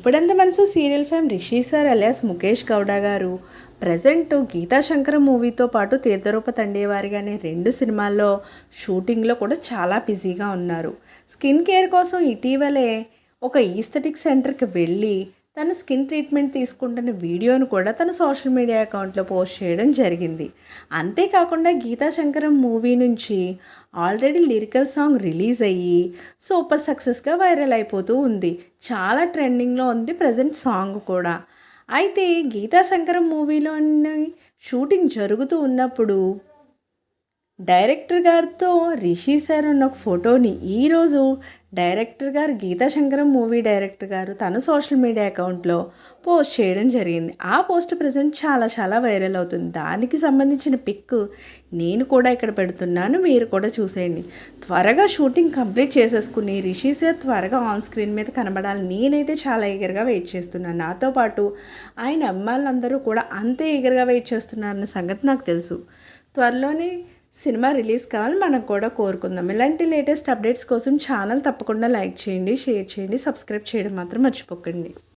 ఇప్పుడంత Manasu serial fame Rishi sir alias Mukesh Gowda గారు. Present Gita Shankar మూవీతో పాటు తీర్థరూప తండేవారి అనే రెండు సినిమాల్లో షూటింగ్లో కూడా చాలా బిజీగా ఉన్నారు. స్కిన్ కేర్ కోసం ఇటీవలే ఒక ఈస్థెటిక్ సెంటర్కి వెళ్ళి తన స్కిన్ ట్రీట్మెంట్ తీసుకుంటున్న వీడియోను కూడా తన సోషల్ మీడియా అకౌంట్లో పోస్ట్ చేయడం జరిగింది. అంతేకాకుండా గీతా శంకరం మూవీ నుంచి ఆల్రెడీ లిరికల్ సాంగ్ రిలీజ్ అయ్యి సూపర్ సక్సెస్గా వైరల్ అయిపోతూ ఉంది. చాలా ట్రెండింగ్లో ఉంది ప్రజెంట్ సాంగ్ కూడా. అయితే గీతా శంకరం మూవీలోని షూటింగ్ జరుగుతూ ఉన్నప్పుడు డైరెక్టర్ గారితో రిషి సార్ ఉన్న ఒక ఫోటోని ఈరోజు డైరెక్టర్ గారు గీతా శంకరం మూవీ డైరెక్టర్ గారు తన సోషల్ మీడియా అకౌంట్లో పోస్ట్ చేయడం జరిగింది. ఆ పోస్ట్ ప్రజెంట్ చాలా చాలా వైరల్ అవుతుంది. దానికి సంబంధించిన పిక్ నేను కూడా ఇక్కడ పెడుతున్నాను. మీరు కూడా చూసేయండి. త్వరగా షూటింగ్ కంప్లీట్ చేసేసుకుని రిషి సార్ త్వరగా ఆన్ స్క్రీన్ మీద కనబడాలి. నేనైతే చాలా ఈగర్గా వెయిట్ చేస్తున్నాను. నాతో పాటు ఆయన అమ్మాయిలందరూ కూడా అంతే ఈగర్గా వెయిట్ చేస్తున్నారన్న సంగతి నాకు తెలుసు. త్వరలోనే సినిమా రిలీజ్ కావాలి మనం కూడా కోరుకుందాం. ఇలాంటి లేటెస్ట్ అప్డేట్స్ కోసం ఛానల్ తప్పకుండా లైక్ చేయండి షేర్ చేయండి సబ్స్క్రైబ్ చేయడం మాత్రం మర్చిపోకండి.